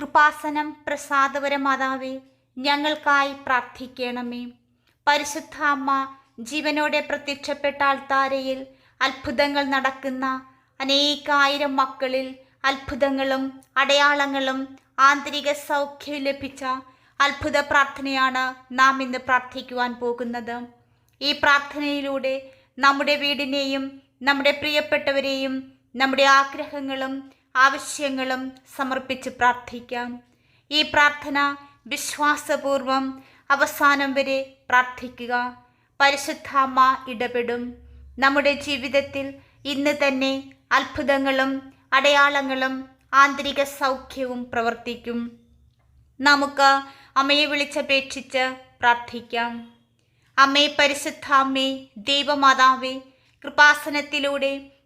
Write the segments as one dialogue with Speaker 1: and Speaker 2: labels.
Speaker 1: കൃപാസനം പ്രസാദപരമാതാവേ ഞങ്ങൾക്കായി പ്രാർത്ഥിക്കണമേ. പരിശുദ്ധ അമ്മ ജീവനോടെ പ്രത്യക്ഷപ്പെട്ട ആൾത്താരയിൽ അത്ഭുതങ്ങൾ നടക്കുന്ന അനേകായിരം മക്കളിൽ അത്ഭുതങ്ങളും അടയാളങ്ങളും ആന്തരിക സൗഖ്യം ലഭിച്ച അത്ഭുത പ്രാർത്ഥനയാണ് നാം ഇന്ന് പ്രാർത്ഥിക്കുവാൻ പോകുന്നത്. ഈ പ്രാർത്ഥനയിലൂടെ നമ്മുടെ വീടിനെയും നമ്മുടെ പ്രിയപ്പെട്ടവരെയും നമ്മുടെ ആഗ്രഹങ്ങളും ആവശ്യങ്ങളും സമർപ്പിച്ച് പ്രാർത്ഥിക്കാം. ഈ പ്രാർത്ഥന വിശ്വാസപൂർവം അവസാനം വരെ പ്രാർത്ഥിക്കുക. പരിശുദ്ധാമ്മ ഇടപെടും. നമ്മുടെ ജീവിതത്തിൽ ഇന്ന് തന്നെ അത്ഭുതങ്ങളും അടയാളങ്ങളും ആന്തരിക സൗഖ്യവും പ്രവർത്തിക്കും. നമുക്ക് അമ്മയെ വിളിച്ചപേക്ഷിച്ച് പ്രാർത്ഥിക്കാം. അമ്മേ പരിശുദ്ധാമ്മേ ദൈവമാതാവേ കൃപാസനത്തിലൂടെ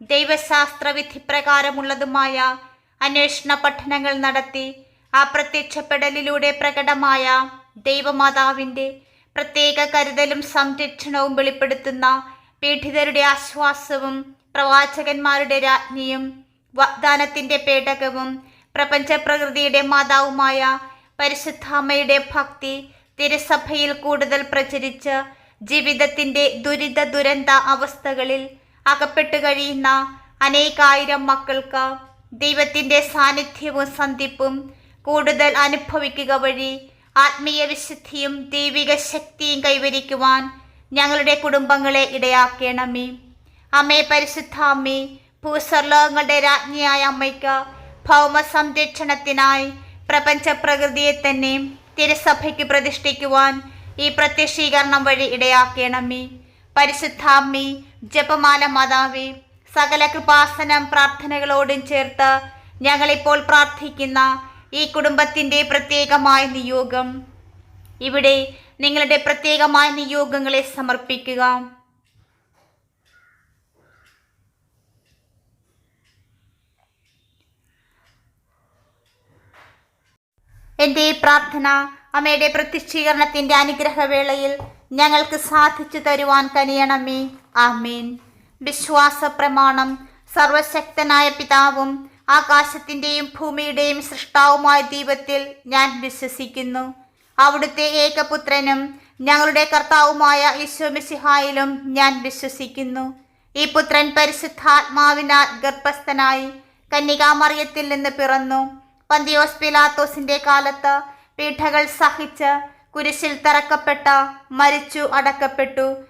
Speaker 1: ദൈവശാസ്ത്ര വിധിപ്രകാരമുള്ളതുമായ അന്വേഷണ പഠനങ്ങൾ നടത്തി ആ പ്രത്യക്ഷപ്പെടലിലൂടെ പ്രകടമായ ദൈവമാതാവിന്റെ പ്രത്യേക കരുതലും സംരക്ഷണവും വെളിപ്പെടുത്തുന്ന പീഡിതരുടെ ആശ്വാസവും പ്രവാചകന്മാരുടെ രാജ്ഞിയും വാഗ്ദാനത്തിന്റെ പേടകവും പ്രപഞ്ചപ്രകൃതിയുടെ മാതാവുമായ പരിശുദ്ധാമ്മയുടെ ഭക്തി തിരുസഭയിൽ കൂടുതൽ പ്രചരിച്ച് ജീവിതത്തിന്റെ ദുരിത ദുരന്ത അവസ്ഥകളിൽ അകപ്പെട്ടു കഴിയുന്ന അനേകായിരം മക്കൾക്ക് ദൈവത്തിന്റെ സാന്നിധ്യവും സന്ധിപ്പും കൂടുതൽ അനുഭവിക്കുക വഴി ആത്മീയ വിശുദ്ധിയും ദൈവിക ശക്തിയും കൈവരിക്കുവാൻ ഞങ്ങളുടെ കുടുംബങ്ങളെ ഇടയാക്കണമേ. അമ്മേ പരിശുദ്ധ അമ്മേ ഭൂസ്വർലോകങ്ങളുടെ രാജ്ഞിയായ അമ്മയ്ക്ക് ഭൗമ സംരക്ഷണത്തിനായി പ്രപഞ്ച പ്രകൃതിയെ തന്നെ തിരുസഭയ്ക്ക് പ്രതിഷ്ഠിക്കുവാൻ ഈ പ്രത്യക്ഷീകരണം വഴി ഇടയാക്കണമേ. പരിശുദ്ധാമ്മി ജപമാല മാതാവേ സകല കൃപാസനം പ്രാർത്ഥനകളോടും ചേർത്ത് ഞങ്ങളിപ്പോൾ പ്രാർത്ഥിക്കുന്ന ഈ കുടുംബത്തിന്റെ പ്രത്യേകമായ നിയോഗം. ഇവിടെ നിങ്ങളുടെ പ്രത്യേകമായ നിയോഗങ്ങളെ സമർപ്പിക്കുക. എന്റെ പ്രാർത്ഥന അമ്മയുടെ പ്രത്യക്ഷീകരണത്തിന്റെ അനുഗ്രഹവേളയിൽ ഞങ്ങൾക്ക് സാധിച്ചു തരുവാൻ കനിയണമേ. ആമേൻ. വിശ്വാസ പ്രമാണം സർവശക്തനായ പിതാവും ആകാശത്തിന്റെയും ഭൂമിയുടെയും സൃഷ്ടാവുമായ ദൈവത്തിൽ ഞാൻ വിശ്വസിക്കുന്നു. അവിടുത്തെ ഏകപുത്രനും ഞങ്ങളുടെ കർത്താവുമായ ഈശോമിസിഹായിലും ഞാൻ വിശ്വസിക്കുന്നു. ഈ പുത്രൻ പരിശുദ്ധാത്മാവിനാൽ ഗർഭസ്ഥനായി കന്യകാമറിയത്തിൽ നിന്ന് പിറന്നു. പന്തിയോസ് പിലാത്തോസിന്റെ കാലത്ത് പീഠകൾ സഹിച്ച് കുരിശിൽ തറക്കപ്പെട്ട മരിച്ചു അടക്കപ്പെട്ടു.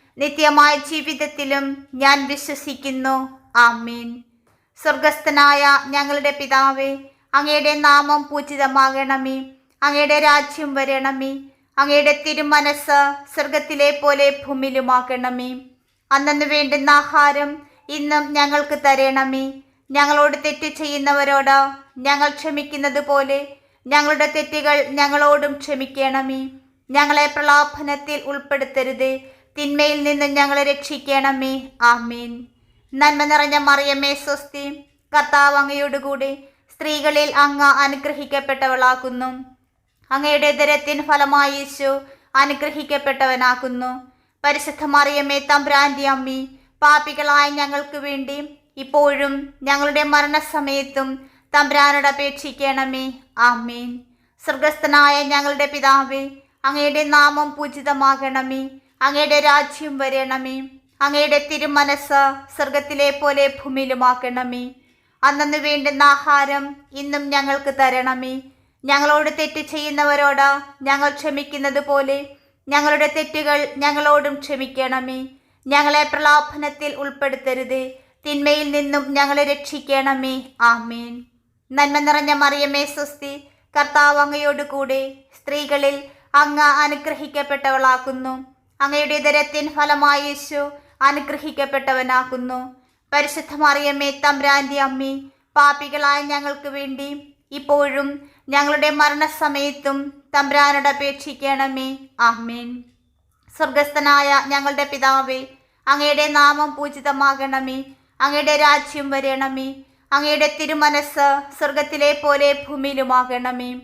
Speaker 1: നിത്യമായ ജീവിതത്തിലും ഞാൻ വിശ്വസിക്കുന്നു. ആമീൻ. സ്വർഗസ്ഥനായ ഞങ്ങളുടെ പിതാവേ അങ്ങയുടെ നാമം പൂജിതമാകണമേ. അങ്ങയുടെ രാജ്യം വരണമേ. അങ്ങയുടെ തിരുമനസ് സ്വർഗത്തിലെ പോലെ ഭൂമിയിലുമാക്കണമേ അന്നു വേണ്ടുന്ന ആഹാരം ഇന്നും ഞങ്ങൾക്ക് തരണമേ. ഞങ്ങളോട് തെറ്റ് ചെയ്യുന്നവരോട് ഞങ്ങൾ ക്ഷമിക്കുന്നത് പോലെ ഞങ്ങളുടെ തെറ്റുകൾ ഞങ്ങളോടും ക്ഷമിക്കണമേ. ഞങ്ങളെ പ്രലോഭനത്തിൽ ഉൾപ്പെടുത്തരുത്. തിന്മയിൽ നിന്ന് ഞങ്ങളെ രക്ഷിക്കണമേ. ആമീൻ. നന്മ നിറഞ്ഞ മറിയമ്മേ സ്വസ്തി. കർത്താവ് അങ്ങയോടുകൂടി സ്ത്രീകളിൽ അങ്ങ് അനുഗ്രഹിക്കപ്പെട്ടവളാക്കുന്നു അങ്ങയുടെ ദരത്തിൻ ഫലമായി യേശു അനുഗ്രഹിക്കപ്പെട്ടവനാക്കുന്നു പരിശുദ്ധ മറിയമ്മേ തമ്പ്രാന്റെ അമ്മി പാപികളായ ഞങ്ങൾക്ക് വേണ്ടി ഇപ്പോഴും ഞങ്ങളുടെ മരണസമയത്തും തമ്പ്രാനോട് അപേക്ഷിക്കണമേ. ആമീൻ. സ്വർഗസ്ഥനായ ഞങ്ങളുടെ പിതാവേ അങ്ങയുടെ നാമം പൂജിതമാകണമേ. അങ്ങയുടെ രാജ്യം വരണമേ. അങ്ങയുടെ തിരുമനസ് സ്വർഗത്തിലെ പോലെ ഭൂമിയിലുമാക്കണമേ. അന്നു വേണ്ടുന്ന ആഹാരം ഇന്നും ഞങ്ങൾക്ക് തരണമേ. ഞങ്ങളോട് തെറ്റ് ചെയ്യുന്നവരോട് ഞങ്ങൾ ക്ഷമിക്കുന്നത് പോലെ ഞങ്ങളുടെ തെറ്റുകൾ ഞങ്ങളോടും ക്ഷമിക്കണമേ. ഞങ്ങളെ പ്രലോഭനത്തിൽ ഉൾപ്പെടുത്തരുത്. തിന്മയിൽ നിന്നും ഞങ്ങളെ രക്ഷിക്കണമേ. ആമേൻ. നന്മ നിറഞ്ഞ മറിയമേ സ്വസ്തി കർത്താവ് അങ്ങയോട് കൂടെ സ്ത്രീകളിൽ അങ്ങ് അനുഗ്രഹിക്കപ്പെട്ടവളാക്കുന്നു അങ്ങയുടെ ദരത്തിൻ ഫലമായി യേശു അനുഗ്രഹിക്കപ്പെട്ടവനാകുന്നു. പരിശുദ്ധ മറിയമ്മേ തമ്പ്രാന്റെ അമ്മി പാപികളായ ഞങ്ങൾക്ക് വേണ്ടി ഇപ്പോഴും ഞങ്ങളുടെ മരണസമയത്തും തമ്പ്രാനോട് അപേക്ഷിക്കണമേ. ആമേൻ. സ്വർഗസ്ഥനായ ഞങ്ങളുടെ പിതാവേ അങ്ങയുടെ നാമം പൂജിതമാകണമേ. അങ്ങയുടെ രാജ്യം വരണമേ. അങ്ങയുടെ തിരുമനസ് സ്വർഗത്തിലെ പോലെ ഭൂമിയിലുമാകണമേ.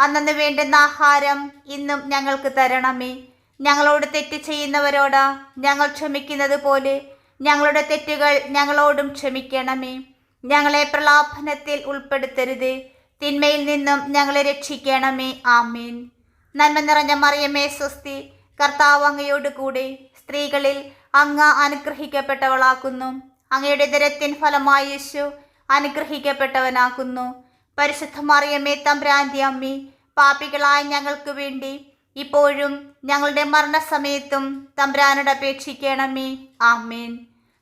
Speaker 1: അന്നു വേണ്ടുന്ന ആഹാരം ഇന്നും ഞങ്ങൾക്ക് തരണമേ. ഞങ്ങളോട് തെറ്റ് ചെയ്യുന്നവരോട് ഞങ്ങൾ ക്ഷമിക്കുന്നത് പോലെ. ഞങ്ങളുടെ തെറ്റുകൾ ഞങ്ങളോടും ക്ഷമിക്കണമേ. ഞങ്ങളെ പ്രലാഭനത്തിൽ ഉൾപ്പെടുത്തരുത്. തിന്മയിൽ നിന്നും ഞങ്ങളെ രക്ഷിക്കണമേ. ആമീൻ. നന്മ നിറഞ്ഞ മറിയമേ സ്വസ്തി കർത്താവ് അങ്ങയോട് കൂടെ സ്ത്രീകളിൽ അങ്ങ അനുഗ്രഹിക്കപ്പെട്ടവളാക്കുന്നു. അങ്ങയുടെ ദരത്തിൻ ഫലമായി യേശു അനുഗ്രഹിക്കപ്പെട്ടവനാക്കുന്നു. പരിശുദ്ധ മറിയമേ തമ്പ്രാന്തി അമ്മി പാപികളായ ഞങ്ങൾക്ക് വേണ്ടി ഇപ്പോഴും ഞങ്ങളുടെ മരണസമയത്തും തമ്പ്രാനോട് അപേക്ഷിക്കണമേ. ആമേൻ.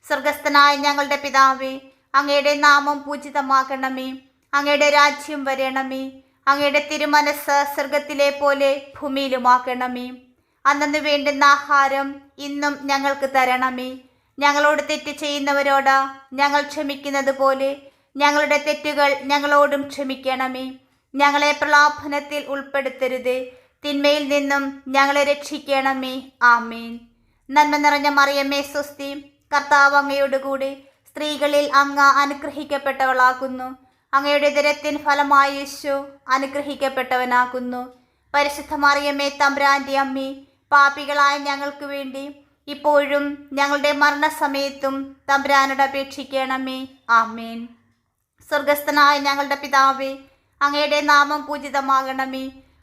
Speaker 1: സ്വർഗസ്ഥനായ ഞങ്ങളുടെ പിതാവേ അങ്ങയുടെ നാമം പൂജിതമാക്കണമേ അങ്ങയുടെ രാജ്യം വരണമേ. അങ്ങയുടെ തിരുമനസ് സ്വർഗത്തിലെ പോലെ ഭൂമിയിലുമാക്കണമേ അന്നു വേണ്ടുന്ന ആഹാരം ഇന്നും ഞങ്ങൾക്ക് തരണമേ. ഞങ്ങളോട് തെറ്റ് ചെയ്യുന്നവരോട് ഞങ്ങൾ ക്ഷമിക്കുന്നത് പോലെ ഞങ്ങളുടെ തെറ്റുകൾ ഞങ്ങളോടും ക്ഷമിക്കണമേ. ഞങ്ങളെ പ്രലാഭനത്തിൽ ഉൾപ്പെടുത്തരുത്. തിന്മയിൽ നിന്നും ഞങ്ങളെ രക്ഷിക്കണമേ. ആമേൻ. നന്മ നിറഞ്ഞ മറിയമ്മേ സ്വസ്തി. കർത്താവ് അങ്ങയോട് കൂടെ സ്ത്രീകളിൽ അങ്ങ അനുഗ്രഹിക്കപ്പെട്ടവളാകുന്നു. അങ്ങയുടെ ദരത്തിൻ ഫലമായി യേശു അനുഗ്രഹിക്കപ്പെട്ടവനാകുന്നു. പരിശുദ്ധ മറിയമ്മേ തമ്പ്രാന്റെ അമ്മി പാപികളായ ഞങ്ങൾക്ക് വേണ്ടി ഇപ്പോഴും ഞങ്ങളുടെ മരണസമയത്തും തമ്പ്രാനോട് അപേക്ഷിക്കണമേ. ആമേൻ. സ്വർഗസ്ഥനായ ഞങ്ങളുടെ പിതാവേ അങ്ങയുടെ നാമം പൂജിതമാകണമേ.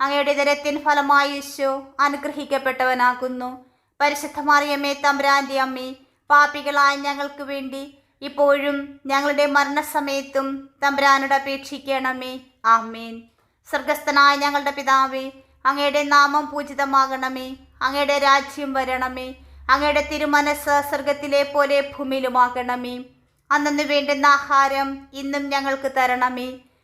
Speaker 1: അങ്ങയുടെ ദരത്തിൻ ഫലമായി യേശു അനുഗ്രഹിക്കപ്പെട്ടവനാകുന്നു. പരിശുദ്ധ മറിയമ്മേ തമ്പ്രാന്റെ അമ്മേ പാപികളായ ഞങ്ങൾക്ക് വേണ്ടി ഇപ്പോഴും ഞങ്ങളുടെ മരണസമയത്തും തമ്പ്രാനോട് അപേക്ഷിക്കണമേ. ആമേൻ. സ്വർഗസ്ഥനായ ഞങ്ങളുടെ പിതാവേ അങ്ങയുടെ നാമം പൂജിതമാകണമേ. അങ്ങയുടെ രാജ്യം വരണമേ. അങ്ങയുടെ തിരുമനസ് സ്വർഗത്തിലെ പോലെ ഭൂമിയിലുമാകണമേ. അന്നു വേണ്ടുന്ന ആഹാരം ഇന്നും ഞങ്ങൾക്ക് തരണമേ.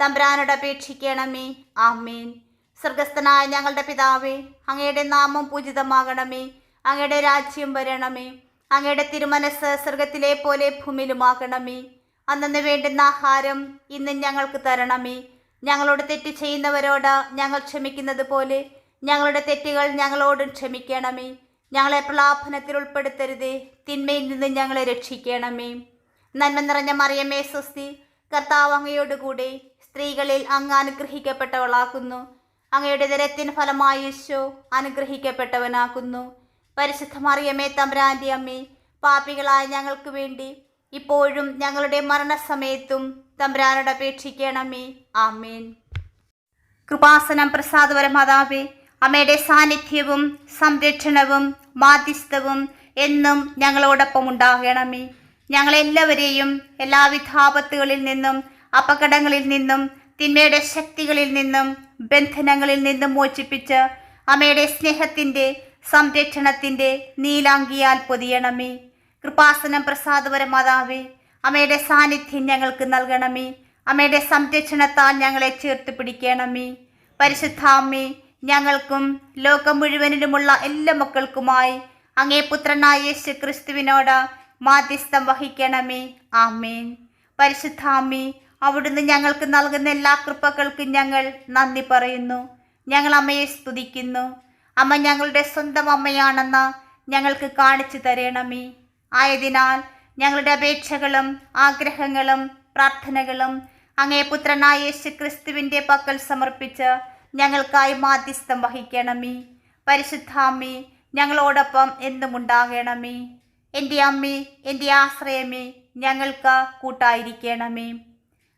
Speaker 1: തമ്പ്രാനോട് അപേക്ഷിക്കണമേ ആമേൻ. സ്വർഗസ്ഥനായ ഞങ്ങളുടെ പിതാവേ അങ്ങയുടെ നാമം പൂജിതമാകണമേ. അങ്ങയുടെ രാജ്യം വരണമേ. അങ്ങയുടെ തിരുമനസ് സ്വർഗത്തിലെ പോലെ ഭൂമിയിലുമാകണമേ. അന്നു വേണ്ടുന്ന ആഹാരം ഇന്ന് ഞങ്ങൾക്ക് തരണമേ. ഞങ്ങളോട് തെറ്റ് ചെയ്യുന്നവരോട് ഞങ്ങൾ ക്ഷമിക്കുന്നത് പോലെ ഞങ്ങളുടെ തെറ്റുകൾ ഞങ്ങളോടും ക്ഷമിക്കണമേ. ഞങ്ങളെ പ്രലാഭനത്തിൽ ഉൾപ്പെടുത്തരുതേ. തിന്മയിൽ നിന്ന് ഞങ്ങളെ രക്ഷിക്കണമേ. നന്മ നിറഞ്ഞ മറിയമേ സ്വസ്തി കർത്താവ് അങ്ങയോടുകൂടെ. സ്ത്രീകളിൽ അങ്ങ് അനുഗ്രഹിക്കപ്പെട്ടവളാക്കുന്നു. അങ്ങയുടെ ദരത്തിൻ ഫലമായി യേശു അനുഗ്രഹിക്കപ്പെട്ടവനാക്കുന്നു. പരിശുദ്ധ മറിയമ്മേ തമ്പ്രാന്റെ അമ്മേ പാപികളായ ഞങ്ങൾക്ക് വേണ്ടി ഇപ്പോഴും ഞങ്ങളുടെ മരണസമയത്തും തമ്പ്രാനോട് അപേക്ഷിക്കണമേ. ആമീൻ. കൃപാസനം പ്രസാദപര മാതാവേ അമ്മയുടെ സാന്നിധ്യവും സംരക്ഷണവും മാധ്യസ്ഥവും എന്നും ഞങ്ങളോടൊപ്പം ഉണ്ടാകണമേ. ഞങ്ങളെല്ലാവരെയും എല്ലാവിധ ആപത്തുകളിൽ നിന്നും അപകടങ്ങളിൽ നിന്നും തിന്മയുടെ ശക്തികളിൽ നിന്നും ബന്ധനങ്ങളിൽ നിന്നും മോചിപ്പിച്ച് അമ്മയുടെ സ്നേഹത്തിന്റെ സംരക്ഷണത്തിന്റെ നീലാങ്കിയാൽ പൊതിയണമേ. കൃപാസനം പ്രസാദപര മാതാവേ അമ്മയുടെ സാന്നിധ്യം ഞങ്ങൾക്ക് നൽകണമേ. അമ്മയുടെ സംരക്ഷണത്താൽ ഞങ്ങളെ ചേർത്ത് പിടിക്കണമേ. പരിശുദ്ധാമ്മേ ഞങ്ങൾക്കും ലോകം മുഴുവനിലുമുള്ള എല്ലാ മക്കൾക്കുമായി അങ്ങേ പുത്രനായ യേശു ക്രിസ്തുവിനോട് മാധ്യസ്ഥം വഹിക്കണമേ. ആമേൻ. പരിശുദ്ധാമ്മി അവിടുന്ന് ഞങ്ങൾക്ക് നൽകുന്ന എല്ലാ കൃപകൾക്കും ഞങ്ങൾ നന്ദി പറയുന്നു. ഞങ്ങൾ അമ്മയെ സ്തുതിക്കുന്നു. അമ്മ ഞങ്ങളുടെ സ്വന്തം അമ്മയാണെന്ന് ഞങ്ങൾക്ക് കാണിച്ചു തരണമേ. ആയതിനാൽ ഞങ്ങളുടെ അപേക്ഷകളും ആഗ്രഹങ്ങളും പ്രാർത്ഥനകളും അങ്ങേ പുത്രനായ യേശു ക്രിസ്തുവിന്റെ പക്കൽ സമർപ്പിച്ച് ഞങ്ങൾക്കായി മാധ്യസ്ഥം വഹിക്കണമേ. പരിശുദ്ധാമ്മി ഞങ്ങളോടൊപ്പം എന്നും ഉണ്ടാകണമേ. എന്റെ അമ്മേ എന്റെ ആശ്രയമേ ഞങ്ങൾക്ക് കൂട്ടായിരിക്കണമേ.